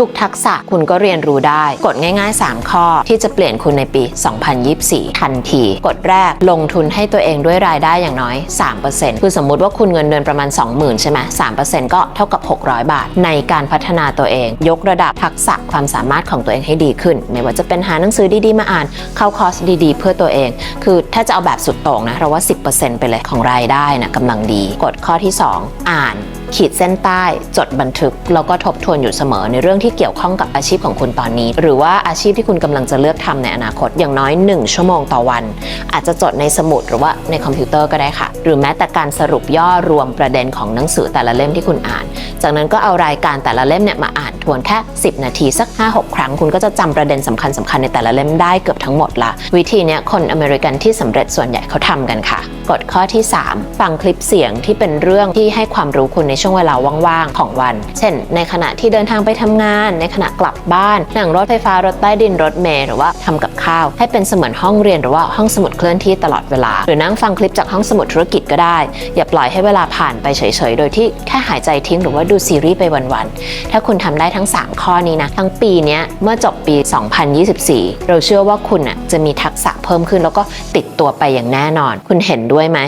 ทุกทักษะคุณก็เรียนรู้ได้กฎง่ายๆ 3 ข้อที่จะเปลี่ยนคุณในปี 2024 ทันทีกฎแรกลงทุนให้ตัวเองด้วยรายได้อย่างน้อย 3%คือสมมุติว่าคุณเงินเดือนประมาณ 20,000 ใช่ไหม3%ก็เท่ากับ 600 บาท ในการพัฒนาตัวเอง ยกระดับทักษะความสามารถของตัวเองให้ดีขึ้น ไม่ว่าจะเป็นหาหนังสือดีๆ มาอ่าน เข้าคอร์สดีๆ เพื่อตัวเอง คือถ้าจะเอาแบบสุดโต่งนะเราว่า 10%ไปเลยของรายได้นะกำลังดีกฎข้อที่ 2 อ่าน ขีดเส้นใต้ จดบันทึก แล้วก็ทบทวนอยู่เสมอในเรื่องที่เกี่ยวข้องกับอาชีพของคุณตอนนี้ หรือว่าอาชีพที่คุณกำลังจะเลือกทำในอนาคตอย่างน้อย 1 ชั่วโมงต่อวัน อาจจะจดในสมุดหรือว่าในคอมพิวเตอร์ก็ได้ค่ะ หรือแม้แต่การสรุปย่อรวมประเด็นของหนังสือแต่ละเล่มที่คุณอ่าน จากนั้นก็เอารายการแต่ละเล่มเนี่ยมาอ่านทวนแค่ 10 นาทีสัก 5-6 ครั้ง คุณก็จะจำประเด็นสำคัญสคัญในแต่ละเล่มได้เกือบทั้งหมดละวิธีเนี้ยคนอเมริกันที่สำเร็จส่วนใหญ่เขาทำกันค่ะ กฎข้อที่ 3 ฟังคลิปเสียงที่เป็นเรื่องที่ให้ความรู้คุณในช่วงเวลาว่างๆ ของวัน เช่น ในขณะที่เดินทางไปทำงาน ในขณะกลับบ้าน นั่งรถไฟฟ้ารถใต้ดินรถเมล์หรือว่าทำกับข้าว ให้เป็นเสมือนห้องเรียนหรือว่าห้องสมุดเคลื่อนที่ตลอดเวลา หรือนั่งฟังคลิปจากห้องสมุดธุรกิจก็ได้ อย่าปล่อยให้เวลาผ่านไปเฉยๆ โดยที่แค่หายใจทิ้งหรือว่าดูซีรีส์ไปวันๆ ถ้าคุณทำได้ทั้ง 3 ข้อนี้นะ ทั้งปีนี้เมื่อจบปี 2024 เราเชื่อว่าคุณน่ะจะมีทักษะเพิ่มขึ้นแล้วก็ติดตัวไปอย่างแน่นอน คุณเห็นด้วยไหม